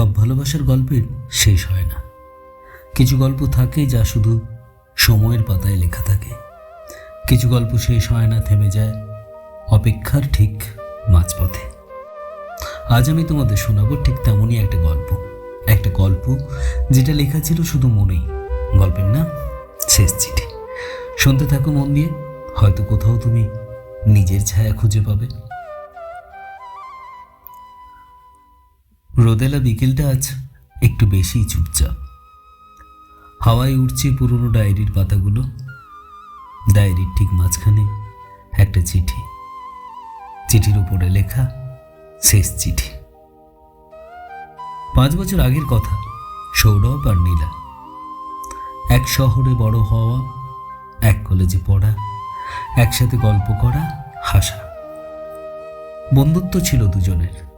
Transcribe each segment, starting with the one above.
সব ভালোবাসার গল্পের শেষ হয় না। কিছু গল্প থাকে যা শুধু সময়ের পাতায় লেখা থাকে। কিছু গল্প শেষ হয় না, থেমে যায় অপেক্ষার ঠিক মাঝপথে। আজ আমি তোমাদের শোনাবো ঠিক তেমনই একটা গল্প। একটা গল্প যেটা লেখা ছিল শুধু মনেই। গল্পের নাম শেষ চিঠি। শুনতে থাকো মন দিয়ে, হয়তো কোথাও তুমি নিজের ছায়া খুঁজে পাবে। রোদেলা বিকেলটা আজ একটু বেশিই চুপচাপ। হাওয়ায় উঠছে পুরনো ডায়েরির পাতাগুলো। ডায়েরির ঠিক মাঝখানে একটা চিঠি। চিঠির উপরে লেখা, শেষ চিঠি। পাঁচ বছর আগের কথা, সৌরভ আর নীলা। এক শহরে বড় হওয়া, এক কলেজে পড়া, একসাথে গল্প করা, হাসা। বন্ধুত্ব ছিল দুজনের।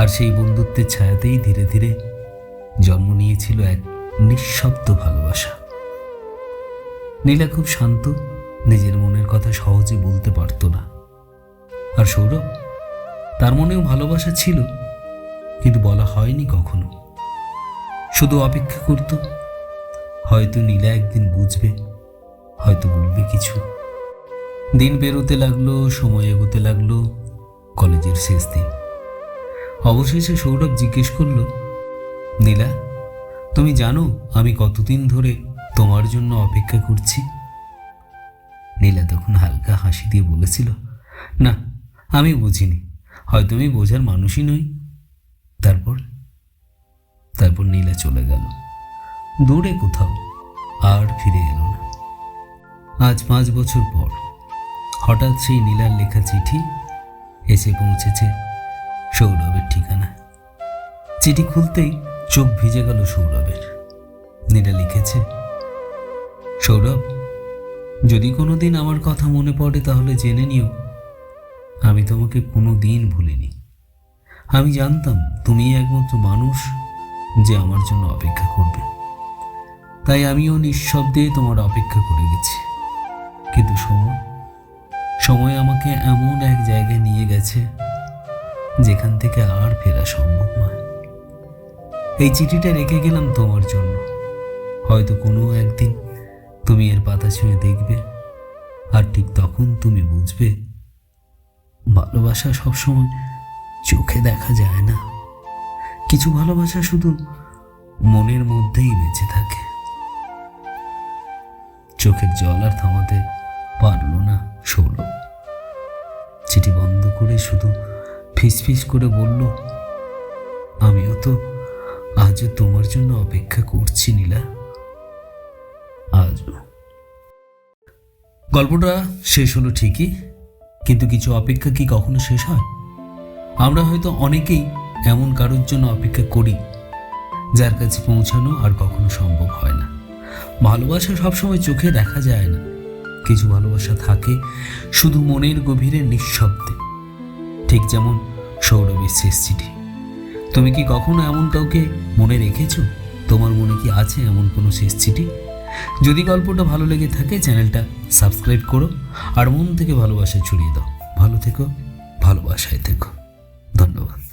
আর সেই বন্ধুত্বের ছায়াতেই ধীরে ধীরে জন্ম নিয়েছিল এক নিঃশব্দ ভালোবাসা। নীলা খুব শান্ত, নিজের মনের কথা সহজে বলতে পারতো না। আর সৌরভ, তার মনেও ভালোবাসা ছিল, কিন্তু বলা হয়নি কখনো। শুধু অপেক্ষা করত, হয়তো নীলা একদিন বুঝবে, হয়তো বলবে কিছু। দিন বেরোতে লাগল, সময় এগোতে লাগল, কলেজের শেষ দিন। অবশেষে সৌরভ জিজ্ঞেস করল, নীলা, তুমি জানো আমি কতদিন ধরে তোমার জন্য অপেক্ষা করছি? নীলা তখন হালকা হাসি দিয়ে বলেছিল, না আমি বুঝিনি, হয়তো আমি বোঝার মানুষই নই। তারপর তারপর নীলা চলে গেল। দূরে কোথাও আর ফিরে এলো না। আজ পাঁচ বছর পর হঠাৎ সেই নীলার লেখা চিঠি এসে পৌঁছেছে সৌরভের ঠিকানা। চিঠি খুলতেই চোখ ভিজে গেল সৌরভের। নীলা লিখেছে, সৌরভ, যদি কোনো দিন আমার কথা মনে পড়ে তাহলে জেনে নিও, আমি তোমাকে কোনো দিন ভুলিনি। আমি জানতাম তুমি একমাত্র মানুষ যে আমার জন্য অপেক্ষা করবে। তাই আমিও নিঃশব্দে তোমার অপেক্ষা করে গেছি। কিন্তু সময় সময় আমাকে এমন এক জায়গায় নিয়ে গেছে যেখান থেকে আর ফেরা সম্ভব নয়। এই চিঠিটা রেখে গেলাম তোমার জন্য। হয়তো কোনো একদিন তুমি এর পাতা ছুঁয়ে দেখবে, আর ঠিক তখন তুমি বুঝবে, ভালোবাসা সবসময় চোখে দেখা যায় না। কিছু ভালোবাসা শুধু মনের মধ্যেই বেঁচে থাকে। চোখের জল আর থামাতে পারল না সৌরভ চিঠি বন্ধ করে শুধু ফিসফিস করে বলল, আমিও তো আজও তোমার জন্য অপেক্ষা করছি, নীলা। আজও। গল্পটা শেষ হলো ঠিকই, কিন্তু কিছু অপেক্ষা কি কখনো শেষ হয়? আমরা হয়তো অনেকেই এমন কারোর জন্য অপেক্ষা করি, যার কাছে পৌঁছানো আর কখনো সম্ভব হয় না। ভালোবাসা সবসময় চোখে দেখা যায় না। কিছু ভালোবাসা থাকে শুধু মনের গভীরে নিঃশব্দে। ঠিক যেমন সৌরভের শেষ চিঠি তুমি কি কখনো এমন কাউকে মনে রেখেছো? তোমার মনে কি আছে এমন কোনো শেষ চিঠি যদি গল্পটা ভালো লেগে থাকে, চ্যানেলটা সাবস্ক্রাইব করো আর মন থেকে ভালোবাসা ছড়িয়ে দাও। ভালো থেকো, ভালোবাসায় থেকো। ধন্যবাদ।